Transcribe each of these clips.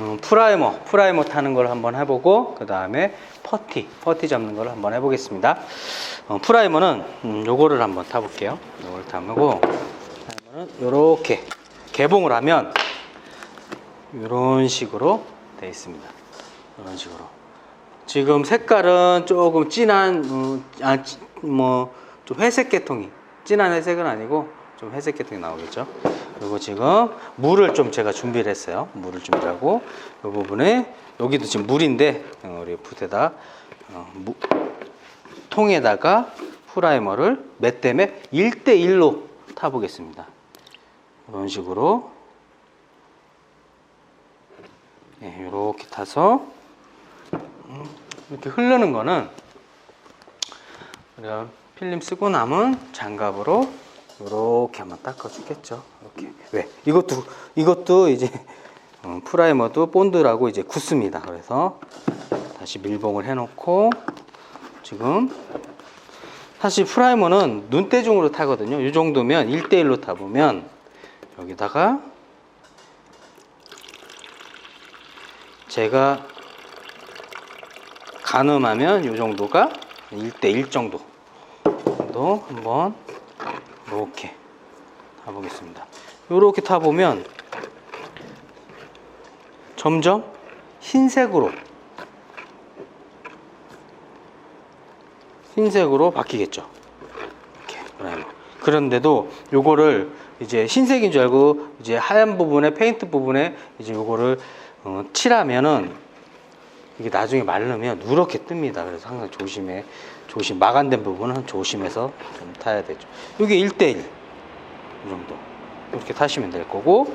음, 프라이머, 프라이머 타는 걸 한번 해보고 그 다음에 퍼티, 퍼티 잡는 걸 한번 해보겠습니다. 어, 프라이머는 음, 요거를 한번 타볼게요. 요걸 타고 프라이머는 요렇게 개봉을 하면 이런 식으로 되어 있습니다. 이런 식으로. 지금 색깔은 조금 진한, 음, 아, 뭐좀 회색 계통이 진한 회색은 아니고 좀 회색 계통이 나오겠죠. 그리고 지금 물을 좀 제가 준비를 했어요. 물을 준비하고 이 부분에 여기도 지금 물인데 어, 우리 붓에다 어, 무- 통에다가 프라이머를 몇 대매 1대1로 타보겠습니다. 이런 식으로 예, 이렇게 타서 음, 이렇게 흐르는 거는 필름 쓰고 남은 장갑으로 이렇게 한번 닦아주겠죠. 이렇게 왜 이것도 이것도 이제 어, 프라이머도 본드라고 이제 굳습니다. 그래서 다시 밀봉을 해놓고 지금 사실 프라이머는 눈대중으로 타거든요. 이 정도면 1대1로 타보면 여기다가 제가 가늠하면 이 정도가 1대1 정도 도 한번 이렇게 타보겠습니다. 이렇게 타보면 점점 흰색으로 흰색으로 바뀌겠죠. 이렇게. 그런데도 요거를 이제 흰색인 줄 알고 이제 하얀 부분에 페인트 부분에 이제 요거를 어, 칠하면은 이게 나중에 마르면 누렇게 뜹니다. 그래서 항상 조심해 조심 마감된 부분은 조심해서 좀 타야 되죠. 이게 1대1 이 정도 이렇게 타시면 될 거고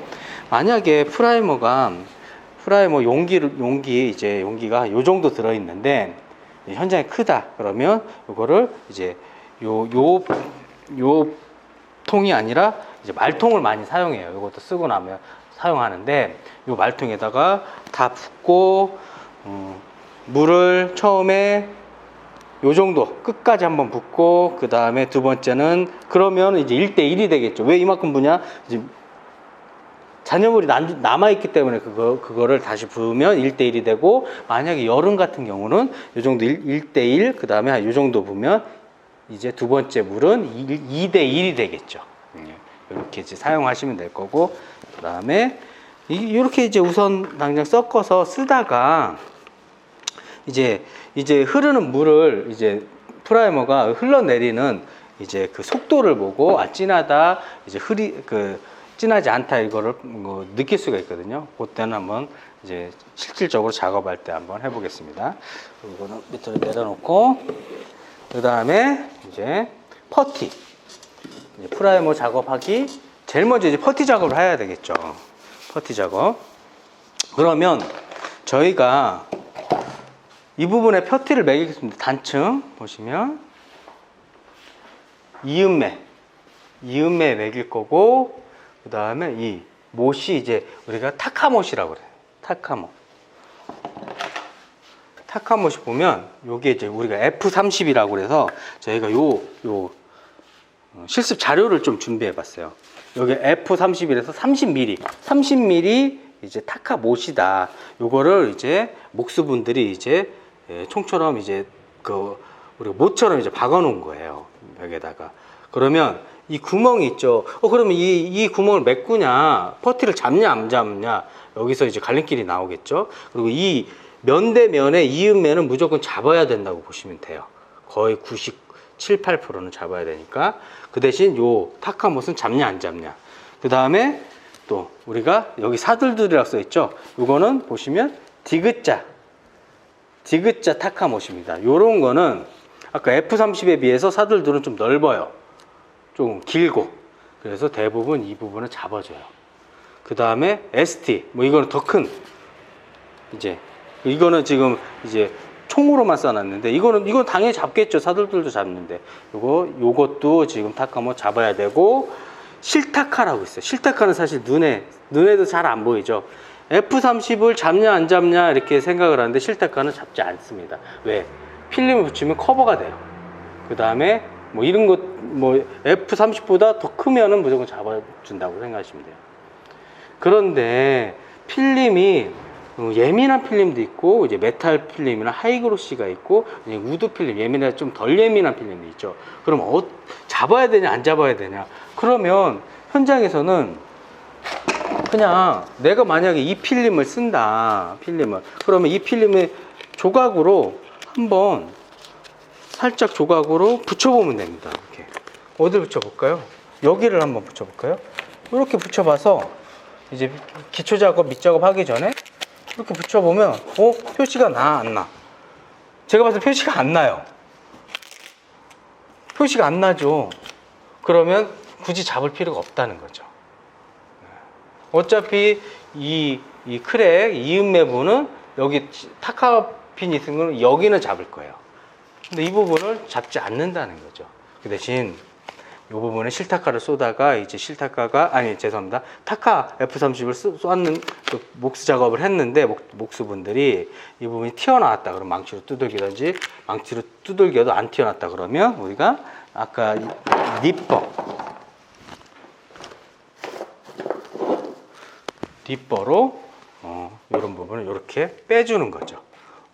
만약에 프라이머가 프라이머 용기를 용기 이제 용기가 요 정도 들어 있는데 현장이 크다 그러면 요거를 이제 요 요 요 통이 아니라 이제 말통을 많이 사용해요. 이것도 쓰고 나면 사용하는데 요 말통에다가 다 붓고 음, 물을 처음에 요 정도 끝까지 한번 붓고 그 다음에 두 번째는 그러면 이제 1대1이 되겠죠. 왜 이만큼 부냐? 이제 잔여물이 남, 남아있기 때문에 그거, 그거를 다시 부으면 1대1이 되고 만약에 여름 같은 경우는 요 정도 1, 대1 그 다음에 요 정도 부으면 이제 두 번째 물은 2 대1이 되겠죠. 이렇게 이제 사용하시면 될 거고 그 다음에 이렇게 이제 우선 당장 섞어서 쓰다가 이제 이제 흐르는 물을 이제 프라이머가 흘러내리는 이제 그 속도를 보고 아 진하다 이제 흐리 그 진하지 않다 이거를 뭐 느낄 수가 있거든요. 그때는 한번 이제 실질적으로 작업할 때 한번 해보겠습니다. 이거는 밑으로 내려놓고 그 다음에 이제 퍼티 이제 프라이머 작업하기 제일 먼저 이제 퍼티 작업을 해야 되겠죠. 퍼티 작업. 그러면 저희가 이 부분에 퍼티를 매기겠습니다. 단층 보시면 이음매, 이음매 매길 거고 그 다음에 이 못이 이제 우리가 타카못이라고 그래요. 타카못. 타카못이 보면 요게 이제 우리가 F30이라고 그래서 저희가 요, 요 어, 실습 자료를 좀 준비해 봤어요. 여기 F31에서 30mm, 30mm 이제 타카 못이다. 요거를 이제 목수분들이 이제 예, 총처럼 이제 그 우리가 못처럼 이제 박아 놓은 거예요. 벽에다가. 그러면 이 구멍이 있죠. 어 그러면 이, 이 구멍을 메꾸냐, 퍼티를 잡냐 안 잡냐 여기서 이제 갈림길이 나오겠죠. 그리고 이 면대 면의 이음매는 무조건 잡아야 된다고 보시면 돼요. 거의 97, 8%는 잡아야 되니까 그 대신 요 타카못은 잡냐 안 잡냐. 그 다음에 또 우리가 여기 사들들이라고 써 있죠. 이거는 보시면 디귿자, 디귿자 타카못입니다. 요런 거는 아까 F30에 비해서 사들들은 좀 넓어요. 조금 길고 그래서 대부분 이 부분을 잡아줘요. 그 다음에 ST 뭐 이거는 더 큰 이제 이거는 지금 이제 총으로만 써놨는데 이거는 이건 당연히 잡겠죠 사들들도 잡는데 요거 요것도 지금 타카모 잡아야 되고 실타카라고 있어요 실타카는 사실 눈에 눈에도 잘 안 보이죠 F30을 잡냐 안 잡냐 이렇게 생각을 하는데 실타카는 잡지 않습니다 왜 필름을 붙이면 커버가 돼요 그 다음에 뭐 이런 것 뭐 F30보다 더 크면은 무조건 잡아준다고 생각하시면 돼요 그런데 필름이 어, 예민한 필름도 있고 이제 메탈 필름이나 하이그로시가 있고 우드 필름 예민해 좀 덜 예민한 필름도 있죠. 그럼 어, 잡아야 되냐 안 잡아야 되냐? 그러면 현장에서는 그냥 내가 만약에 이 필름을 쓴다 필름을 그러면 이 필름의 조각으로 한번 살짝 조각으로 붙여보면 됩니다. 이렇게 어디 붙여볼까요? 여기를 한번 붙여볼까요? 이렇게 붙여봐서 이제 기초 작업, 밑 작업 하기 전에 이렇게 붙여보면 어 표시가 나 안 나? 제가 봤을 때 표시가 안 나요. 표시가 안 나죠. 그러면 굳이 잡을 필요가 없다는 거죠. 어차피 이, 이 크랙, 이음 매부는 여기 타카핀이 있는 건 여기는 잡을 거예요. 근데 이 부분을 잡지 않는다는 거죠. 그 대신 이 부분에 실타카를 쏘다가 이제 실타카가 아니 죄송합니다 타카 F30을 쏘는 그 목수 작업을 했는데 목, 목수분들이 이 부분이 튀어나왔다 그러면 망치로 두들기든지 망치로 두들겨도 안 튀어나왔다 그러면 우리가 아까 이 니퍼 뒷버로 어, 이런 부분을 이렇게 빼주는 거죠.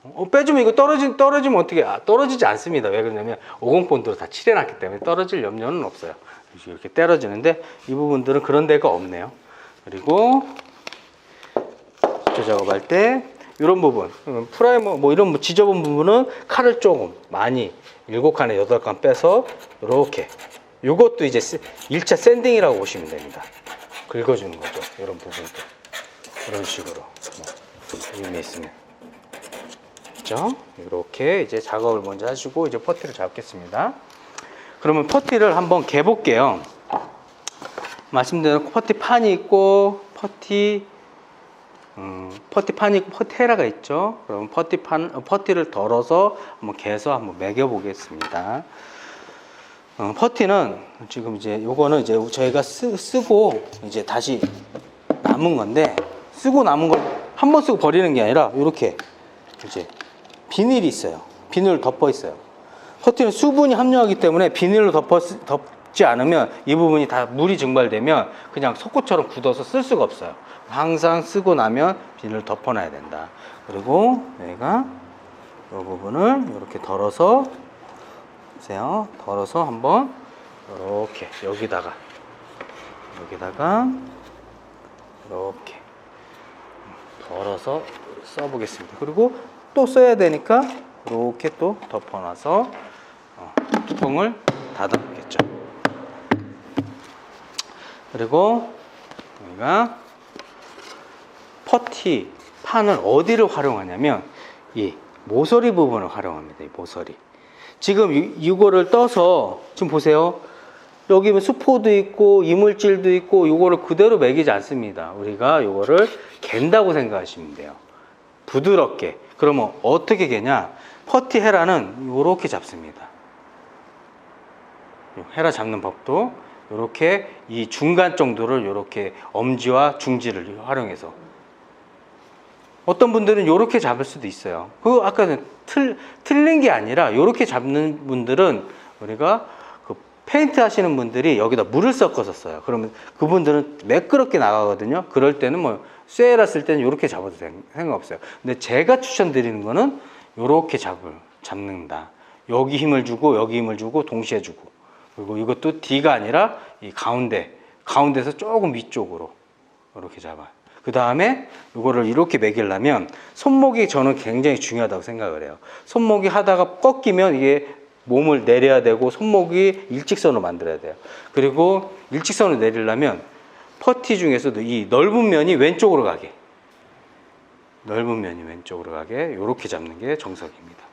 어, 빼주면 이거 떨어지, 떨어지면 어떻게, 아, 떨어지지 않습니다. 왜 그러냐면 50 본드로 다 칠해놨기 때문에 떨어질 염려는 없어요. 이렇게 떨어지는데 이 부분들은 그런 데가 없네요. 그리고 기초 작업할 때 이런 부분, 음, 프라이머 뭐 이런 뭐 지저분 부분은 칼을 조금 많이 일곱 칸에 여덟 칸 빼서 이렇게 이것도 이제 1차 샌딩이라고 보시면 됩니다. 긁어주는 거죠. 이런 부분도 이런 식으로 뭐, 여기 있으면 그죠? 이렇게 이제 작업을 먼저 하시고 이제 퍼티를 잡겠습니다. 그러면 퍼티를 한번 개 볼게요. 말씀드린 퍼티 판이 있고 퍼티 음, 퍼티 판이 있고 퍼티 헤라가 있죠. 그럼 퍼티 판 어, 퍼티를 덜어서 한번 개서 한번 매겨 보겠습니다. 어, 퍼티는 지금 이제 요거는 이제 저희가 쓰, 쓰고 이제 다시 남은 건데 쓰고 남은 걸 한 번 쓰고 버리는 게 아니라 이렇게 이제 비닐이 있어요. 비닐을 덮어 있어요. 퍼티는 수분이 함유하기 때문에 비닐로 덮어, 덮지 않으면 이 부분이 다 물이 증발되면 그냥 석고처럼 굳어서 쓸 수가 없어요. 항상 쓰고 나면 비닐을 덮어놔야 된다. 그리고 여기가 이 부분을 이렇게 덜어서 보세요. 덜어서 한번 이렇게 여기다가 여기다가 이렇게 덜어서 써보겠습니다. 그리고 또 써야 되니까 이렇게 또 덮어놔서 어, 뚜껑을 닫아놓겠죠. 그리고 우리가 퍼티 판을 어디를 활용하냐면 이 모서리 부분을 활용합니다. 이 모서리. 지금 이, 이거를 떠서 지금 보세요. 여기 수포도 있고 이물질도 있고 이거를 그대로 매기지 않습니다. 우리가 이거를 갠다고 생각하시면 돼요. 부드럽게. 그러면 어떻게 개냐? 퍼티 헤라는 이렇게 잡습니다. 헤라 잡는 법도 이렇게 이 중간 정도를 이렇게 엄지와 중지를 활용해서 어떤 분들은 이렇게 잡을 수도 있어요. 그 아까 틀 틀린 게 아니라 이렇게 잡는 분들은 우리가 그 페인트 하시는 분들이 여기다 물을 섞어서 써요. 그러면 그분들은 매끄럽게 나가거든요. 그럴 때는 뭐 쇠라 쓸 때는 이렇게 잡아도 상관없어요. 근데 제가 추천드리는 거는 이렇게 잡을 잡는다. 여기 힘을 주고 여기 힘을 주고 동시에 주고 그리고 이것도 D가 아니라 이 가운데 가운데서 조금 위쪽으로 이렇게 잡아요. 그 다음에 이거를 이렇게 매기려면 손목이 저는 굉장히 중요하다고 생각을 해요. 손목이 하다가 꺾이면 이게 몸을 내려야 되고 손목이 일직선으로 만들어야 돼요. 그리고 일직선으로 내리려면 퍼티 중에서도 이 넓은 면이 왼쪽으로 가게 넓은 면이 왼쪽으로 가게 이렇게 잡는 게 정석입니다.